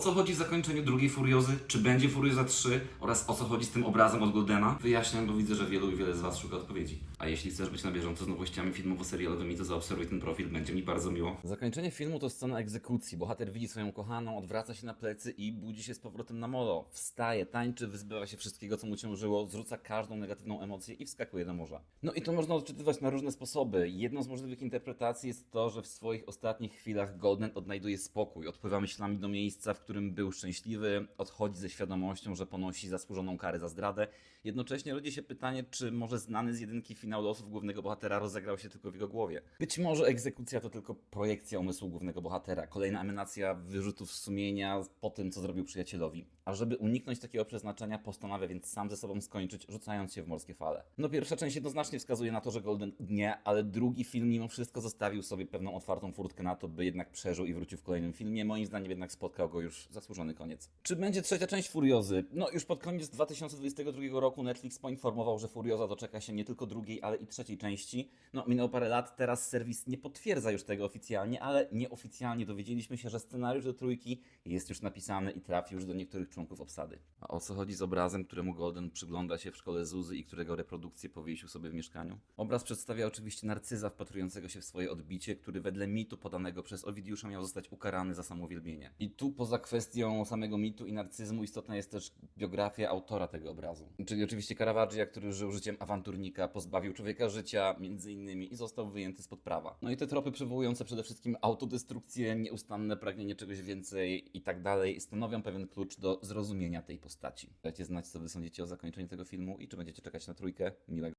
co chodzi w zakończeniu drugiej Furiozy, czy będzie Furioza 3 oraz o co chodzi z tym obrazem od Goldena, wyjaśniam, bo widzę, że wielu i wiele z Was szuka odpowiedzi. A jeśli chcesz być na bieżąco z nowościami filmowo-serialowymi, to zaobserwuj ten profil, będzie mi bardzo miło. Zakończenie filmu to scena egzekucji. Bohater widzi swoją kochaną, odwraca się na plecy i budzi się z powrotem na molo. Wstaje, tańczy, wyzbywa się wszystkiego, co mu ciążyło, zrzuca każdą negatywną emocję i wskakuje do morza. No i to można odczytywać na różne sposoby. Jedną z możliwych interpretacji jest to, że w swoich ostatnich chwilach Golden odnajduje spokój, odpływa myślami do miejsca, w którym był szczęśliwy, odchodzi ze świadomością, że ponosi zasłużoną karę za zdradę. Jednocześnie rodzi się pytanie, czy może znany z jedynki finał losów głównego bohatera rozegrał się tylko w jego głowie. Być może egzekucja to tylko projekcja umysłu głównego bohatera, kolejna emanacja wyrzutów sumienia po tym, co zrobił przyjacielowi. A żeby uniknąć takiego przeznaczenia, postanawia więc sam ze sobą skończyć, rzucając się w morskie fale. No pierwsza część jednoznacznie wskazuje na to, że Golden nie, ale drugi film mimo wszystko zostawił sobie pewną otwartą furtkę na to, by jednak przeżył i wrócił w kolejnym filmie. Moim zdaniem jednak spotkał go już zasłużony koniec. Czy będzie trzecia część Furiozy? No już pod koniec 2022 roku Netflix poinformował, że Furioza doczeka się nie tylko drugiej, ale i trzeciej części. No minęło parę lat, teraz serwis nie potwierdza już tego oficjalnie, ale nieoficjalnie dowiedzieliśmy się, że scenariusz do trójki jest już napisany i trafi już do niektórych członków obsady. A o co chodzi z obrazem, któremu Golden przygląda się w szkole Zuzy i którego reprodukcję powiesił sobie w mieszkaniu? Obraz przedstawia oczywiście narcyza wpatrującego się w swoje odbicie, który wedle mitu podanego przez Owidiusza miał zostać ukarany za samouwielbienie. I tu poza kwestią samego mitu i narcyzmu istotna jest też biografia autora tego obrazu. Czyli oczywiście Caravaggia, który żył życiem awanturnika, pozbawił człowieka życia między innymi i został wyjęty spod prawa. No i te tropy przywołujące przede wszystkim autodestrukcję, nieustanne pragnienie czegoś więcej i tak dalej stanowią pewien klucz do zrozumienia tej postaci. Dajcie znać, co wy sądzicie o zakończeniu tego filmu i czy będziecie czekać na trójkę. Miłego